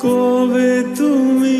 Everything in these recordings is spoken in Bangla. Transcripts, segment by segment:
কবে তুমি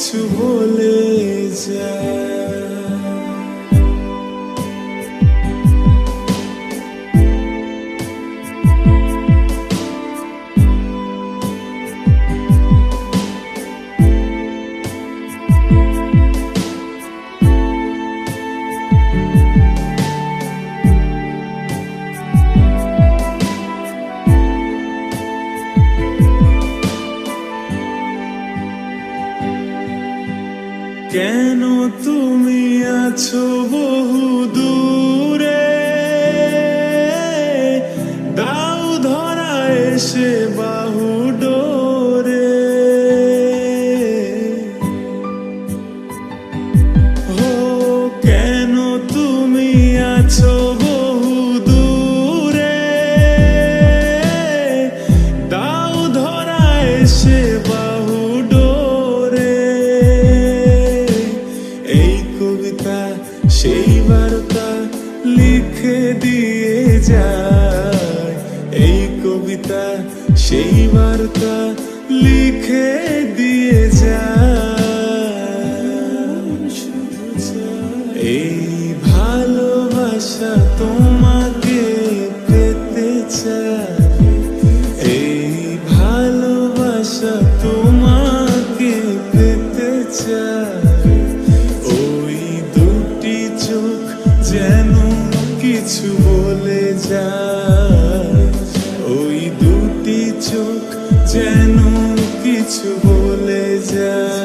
কিছু বলে যায়। কেন তুমি আছো বহু দূরে? দাও ধরা এসে বাহু এই কবিতা সেই বার্তা লিখে দিয়ে যা এই ভালোবাসা তোমাকে পেতে চায়। এই ভালোবাসা তোমাকে পেতে চায়। ওই দুটি চোখ যেন কিছু বলে যায়। যেন কিছু বলে যায়।